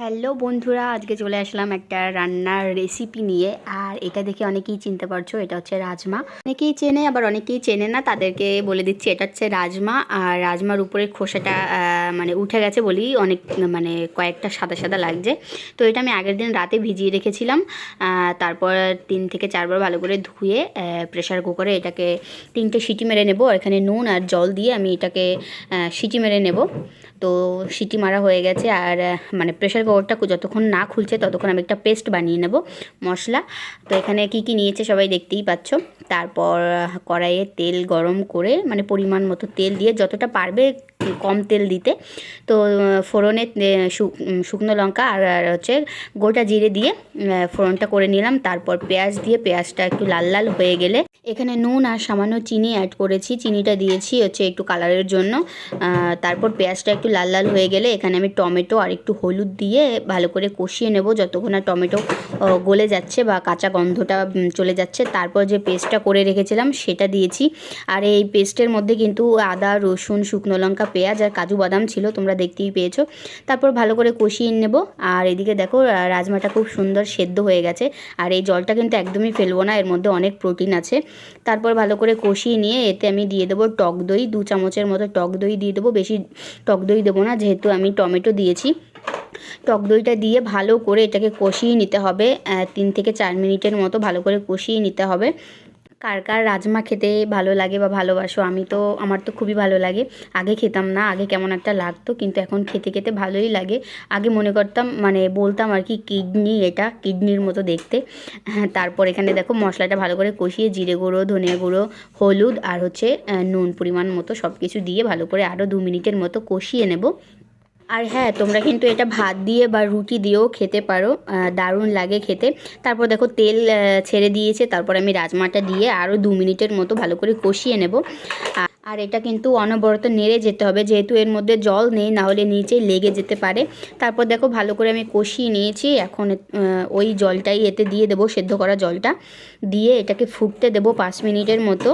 Hello বন্ধুরা, আজকে চলে আসলাম একটা রান্নার রেসিপি নিয়ে। আর এটা দেখে অনেকেই চিনতে পারছ, এটা হচ্ছে রাজমা। অনেকেই চেনে, আবার অনেকেই চেনে না, তাদেরকে বলে দিচ্ছি, এটা হচ্ছে রাজমা। আর রাজমার উপরে খোসাটা মানে উঠে গেছে বলি, অনেক মানে কয়েকটা সাদা সাদা লাগছে। তো এটা আমি আগের দিন রাতে ভিজিয়ে রেখেছিলাম। তারপর তিন থেকে চারবার ভালো করে ধুয়ে প্রেশার কুকারে এটাকে তিনটে সিটি মেরে নেব। এখানে নুন আর জল দিয়ে আমি এটাকে সিটি মেরে নেব। তো সিটি মারা হয়ে গেছে আর মানে প্রেশার কুকারটা যতক্ষণ না খুলছে ততক্ষণ আমি একটা পেস্ট বানিয়ে নেব মশলা। তো এখানে কি কি নিয়েছে সবাই দেখতেই পাচ্ছ। তারপর কড়াইয়ে তেল গরম করে মানে পরিমাণ মতো তেল দিয়ে যতটা পারবে কম তেল দিতে। তো ফোড়নে শুকনো লঙ্কা আর আর হচ্ছে গোটা জিরে দিয়ে ফোড়নটা করে নিলাম। তারপর পেঁয়াজ দিয়ে পেঁয়াজটা একটু লাল লাল হয়ে গেলে এখানে নুন আর সামান্য চিনি অ্যাড করেছি। চিনিটা দিয়েছি হচ্ছে একটু কালারের জন্য। তারপর পেঁয়াজটা একটু লাল লাল হয়ে গেলে এখানে আমি টমেটো আর একটু হলুদ দিয়ে ভালো করে কষিয়ে নেব যতক্ষণ না টমেটো গলে যাচ্ছে বা কাঁচা গন্ধটা চলে যাচ্ছে। তারপর যে পেস্টটা করে রেখেছিলাম সেটা দিয়েছি। আর এই পেস্টের মধ্যে কিন্তু আদা, রসুন, শুকনো লঙ্কা, পেঁয়াজ আর কাজু বাদাম ছিল, তোমরা দেখতেই পেয়েছ। তারপর ভালো করে কষিয়ে নেব। আর এদিকে দেখো রাজমাটা খুব সুন্দর সেদ্ধ হয়ে গেছে। আর এই জলটা কিন্তু একদমই ফেলব না, এর মধ্যে অনেক প্রোটিন আছে। তারপর ভালো করে কষিয়ে নিয়ে এতে আমি দিয়ে দেবো টক দই, দু চামচের মতো টক দই দিয়ে দেবো। বেশি টক দই দেবো না, যেহেতু আমি টমেটো দিয়েছি। টক দইটা দিয়ে ভালো করে এটাকে কষিয়ে নিতে হবে তিন থেকে চার মিনিটের মতো ভালো করে কষিয়ে নিতে হবে। কার কার রাজমা খেতে ভালো লাগে বা ভালোবাসো, আমি তো, আমার তো খুবই ভালো লাগে। আগে খেতাম না, আগে কেমন একটা লাগতো, কিন্তু এখন খেতে খেতে ভালোই লাগে। আগে মনে করতাম মানে বলতাম আর কি, কিডনি এটা, কিডনির মতো দেখতে। হ্যাঁ তারপর এখানে দেখো মশলাটা ভালো করে কষিয়ে জিরে গুঁড়ো ধনিয়া গুঁড়ো, হলুদ আর হচ্ছে নুন পরিমাণ মতো সব কিছু দিয়ে ভালো করে আরও দু মিনিটের মতো কষিয়ে নেব। আর হ্যাঁ তোমরা কিন্তু এটা ভাত দিয়ে বা রুটি দিয়েও খেতে পারো দারুণ লাগে খেতে। তারপর দেখো তেল ছেড়ে দিয়েছে, তারপর আমি রাজমাটা দিয়ে আরও দু মিনিটের মতো ভালো করে কষিয়ে নেব। আর এটা কিন্তু অনবরত নেড়ে যেতে হবে, যেহেতু এর মধ্যে জল নেই, না হলে নিচে লেগে যেতে পারে। তারপর দেখো ভালো করে আমি কষিয়ে নিয়েছি, এখন ওই জলটাই এতে দিয়ে দেবো, সেদ্ধ করা জলটা। দিয়ে এটাকে ফুটতে দেবো পাঁচ মিনিটের মতো।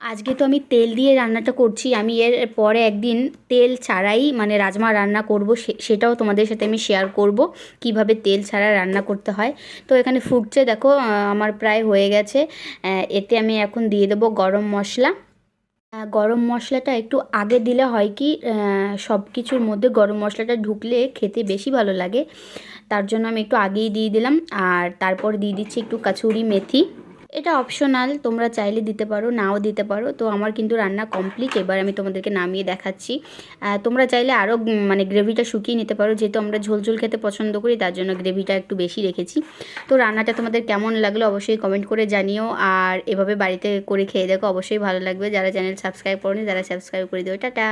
আজকে তো আমি তেল দিয়ে রান্নাটা করছি, আমি এর পরে একদিন তেল ছাড়াই মানে রাজমা রান্না করব সেটাও তোমাদের সাথে আমি শেয়ার করব, কীভাবে তেল ছাড়া রান্না করতে হয়। তো এখানে ফুটছে, দেখো আমার প্রায় হয়ে গেছে এতে আমি এখন দিয়ে দেবো গরম মশলা। গরম মশলাটা একটু আগে দিলে হয় কি সব কিছুর মধ্যে গরম মশলাটা ঢুকলে খেতে বেশি ভালো লাগে। তার জন্য আমি একটু আগেই দিয়ে দিলাম, আর তারপর দিয়ে দিচ্ছি একটু কাচুরি মেথি। এটা অপশনাল তোমরা চাইলে দিতে পারো, নাও দিতে পারো। তো আমার কিন্তু রান্না কমপ্লিট এবার আমি তোমাদেরকে নামিয়ে দেখাচ্ছি। তোমরা চাইলে আরও মানে গ্রেভিটা শুকিয়ে নিতে পারো, যেহেতু আমরা ঝোল ঝোল খেতে পছন্দ করি, তার জন্য গ্রেভিটা একটু বেশি রেখেছি। তো রান্নাটা তোমাদের কেমন লাগল অবশ্যই কমেন্ট করে জানিও, আর এভাবে বাড়িতে করে খেয়ে দেখো, অবশ্যই ভালো লাগবে। যারা চ্যানেল সাবস্ক্রাইব করনি যারা সাবস্ক্রাইব করে দিও। টাটা!